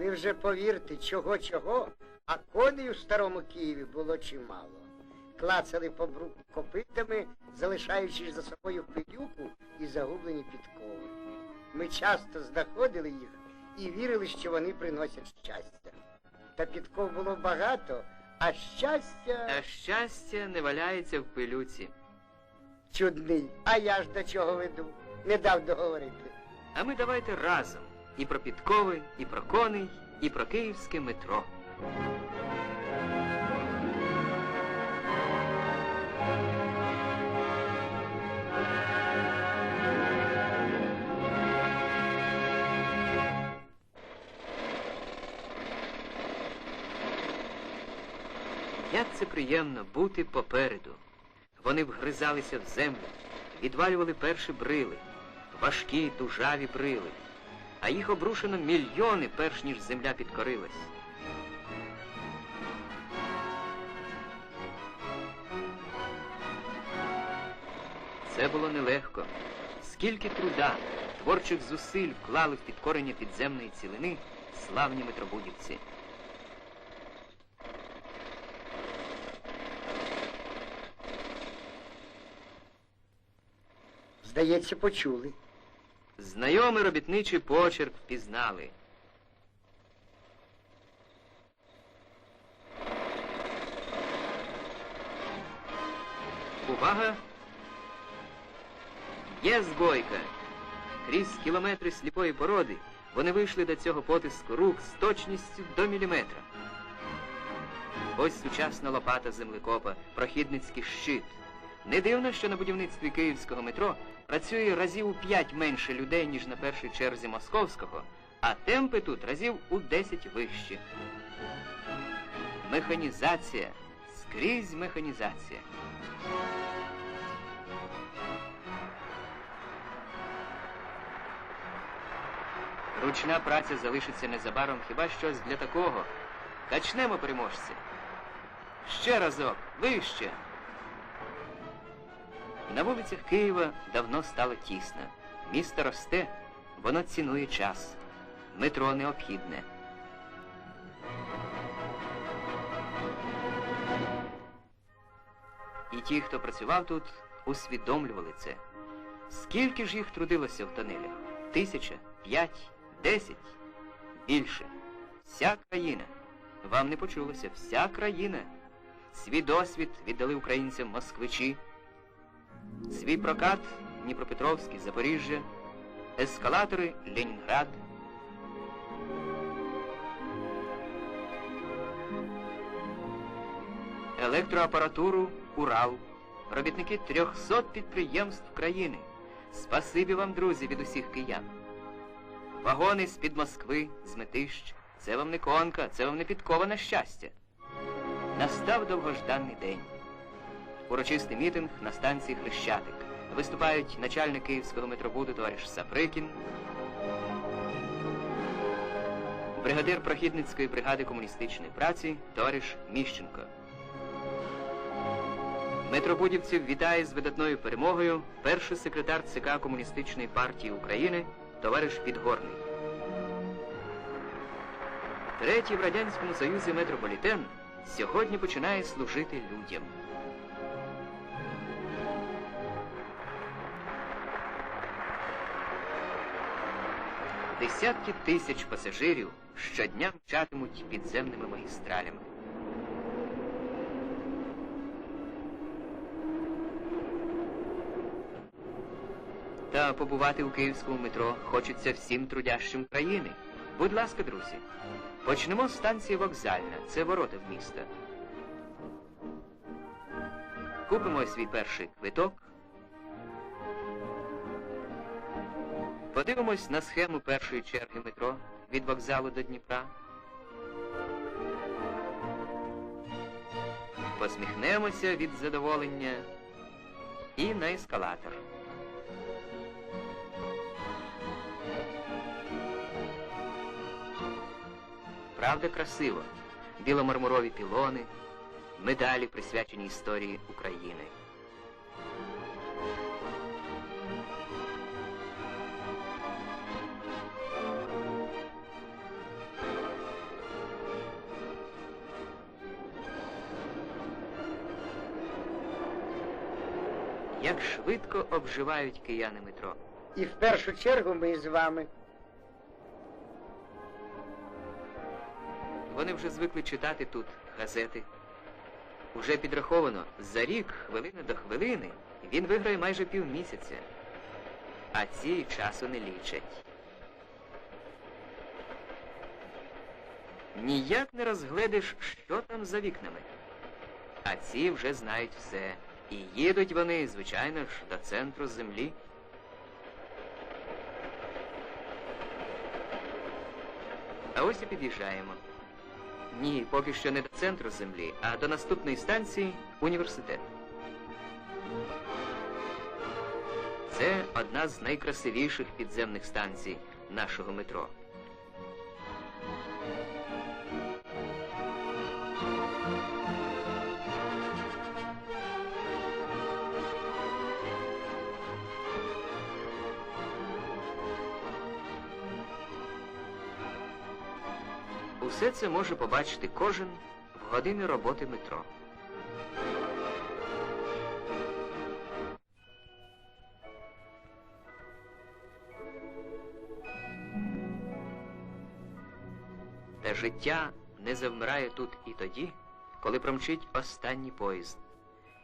Ви вже повірте, чого чого, а коней у старому Києві було чимало. Клацали по бруку копитами, залишаючи за собою пилюку і загублені підкови. Ми часто знаходили їх і вірили, що вони приносять щастя. Та підков було багато, а щастя А щастя не валяється в пилюці. чудний. А я ж до чого веду? Не дав договорити. А ми давайте разом і про підкови, і про коней, і про київське метро. Як це приємно бути попереду. Вони вгризалися в землю, відвалювали перші брили, важкі тужаві брили, а їх обрушено мільйони, перш ніж земля підкорилась. Це було нелегко. Скільки труда, творчих зусиль вклали в підкорення підземної цілини славні метробудівці. Здається, почули. Знайомий робітничий почерк впізнали. Увага! Є збойка! Крізь кілометри сліпої породи вони вийшли до цього потиску рук з точністю до міліметра. Ось сучасна лопата землекопа, прохідницький щит. Не дивно, що на будівництві київського метро працює разів у п'ять менше людей, ніж на першій черзі московського, а темпи тут разів у десять вищі. Механізація, скрізь механізація. Ручна праця залишиться незабаром хіба щось для такого. Качнемо переможці. Ще разок, вище. На вулицях Києва давно стало тісно. Місто росте, воно цінує час. Метро необхідне. І ті, хто працював тут, усвідомлювали це. Скільки ж їх трудилося в тонелях? Тисяча, п'ять, десять, більше. Вся країна. Вам не почулося, вся країна. Свій досвід віддали українцям москвичі. Свій прокат Дніпропетровський, Запоріжжя, ескалатори Ленінград. Електроапаратуру Урал. Робітники 300 підприємств країни. Спасибі вам, друзі, від усіх киян. Вагони з-під Москви, з метищ. Це вам не конка, це вам не підковане щастя. Настав довгожданий день. Урочистий мітинг на станції Хрещатик. Виступають начальник київського метробуду товариш Саприкін, бригадир прохідницької бригади комуністичної праці товариш Міщенко. Метробудівців вітає з видатною перемогою перший секретар ЦК Комуністичної партії України товариш Підгорний. Третій в Радянському Союзі метрополітен сьогодні починає служити людям. Десятки тисяч пасажирів щодня мчатимуть підземними магістралями. Та побувати у київському метро хочеться всім трудящим країни. Будь ласка, друзі, почнемо з станції вокзальна. Це ворота в місто. Купимо свій перший квиток. Подивимось на схему першої черги метро від вокзалу до Дніпра. Посміхнемося від задоволення і на ескалатор. Правда красиво. Біломармурові пілони, медалі присвячені історії України. Як швидко обживають кияни метро. І в першу чергу ми з вами. Вони вже звикли читати тут газети. Уже підраховано, за рік, хвилина до хвилини, він виграє майже півмісяця. А ці часу не лічать. Ніяк не розгледиш, що там за вікнами. А ці вже знають все. І їдуть вони, звичайно ж, до центру землі. А ось і під'їжджаємо. Ні, поки що не до центру землі, а до наступної станції університет. Це одна з найкрасивіших підземних станцій нашого метро. Усе це може побачити кожен в години роботи метро. Та життя не завмирає тут і тоді, коли промчить останній поїзд.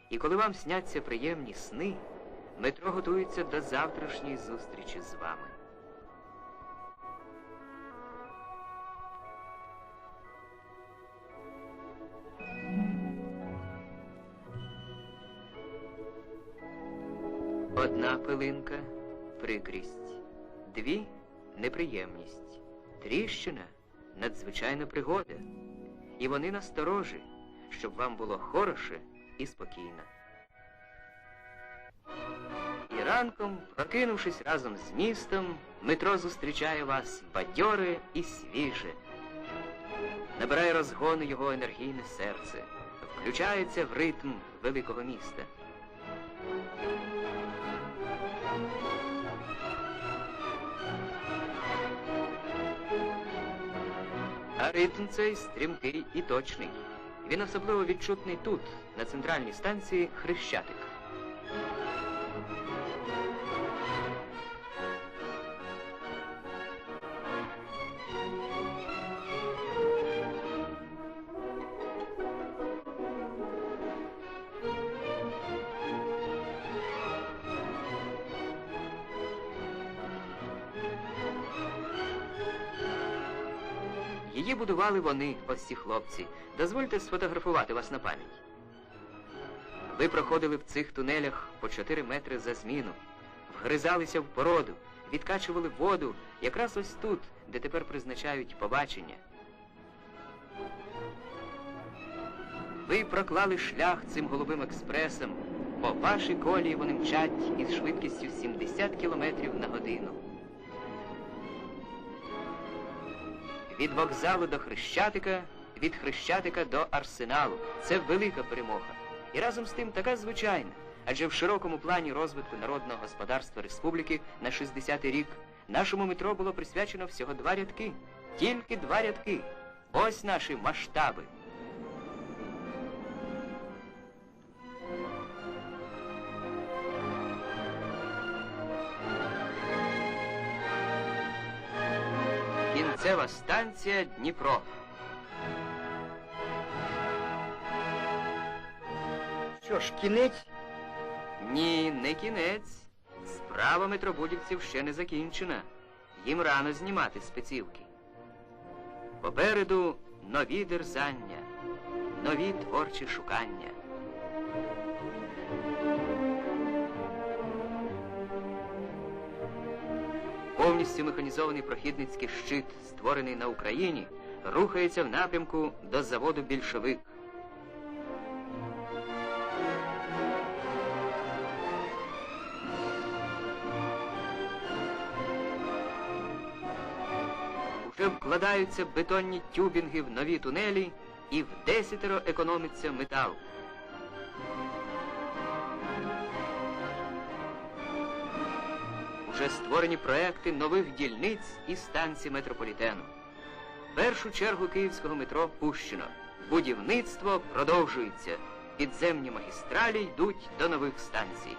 І коли вам сняться приємні сни, метро готується до завтрашньої зустрічі з вами. Одна пилинка прикрість, дві неприємність, тріщина надзвичайна пригода. І вони насторожі, щоб вам було хороше і спокійно. І ранком, прокинувшись разом з містом, метро зустрічає вас бадьоре і свіже. Набирає розгону його енергійне серце, включається в ритм великого міста. Ритм цей стрімкий і точний. Він особливо відчутний тут, на центральній станції Хрещатик. Її будували вони, ось ці хлопці. Дозвольте сфотографувати вас на пам'ять. Ви проходили в цих тунелях по 4 метри за зміну, вгризалися в породу, відкачували воду якраз ось тут, де тепер призначають побачення. Ви проклали шлях цим голубим експресом. По вашій колії вони мчать із швидкістю 70 кілометрів на годину. Від вокзалу до Хрещатика, від Хрещатика до Арсеналу. Це велика перемога. І разом з тим така звичайна. Адже в широкому плані розвитку народного господарства республіки на 60-й рік нашому метро було присвячено всього два рядки. Тільки два рядки. Ось наші масштаби. Кінцева станція Дніпро. Що ж, кінець? Ні, не кінець. Справа метробудівців ще не закінчена. Їм рано знімати спецівки. Попереду нові дерзання, нові творчі шукання. Повністю механізований прохідницький щит, створений на Україні, рухається в напрямку до заводу більшовик. Уже вкладаються бетонні тюбінги в нові тунелі і в десятеро економиться метал. Уже створені проекти нових дільниць і станцій метрополітену. Першу чергу київського метро пущено. Будівництво продовжується. підземні магістралі йдуть до нових станцій.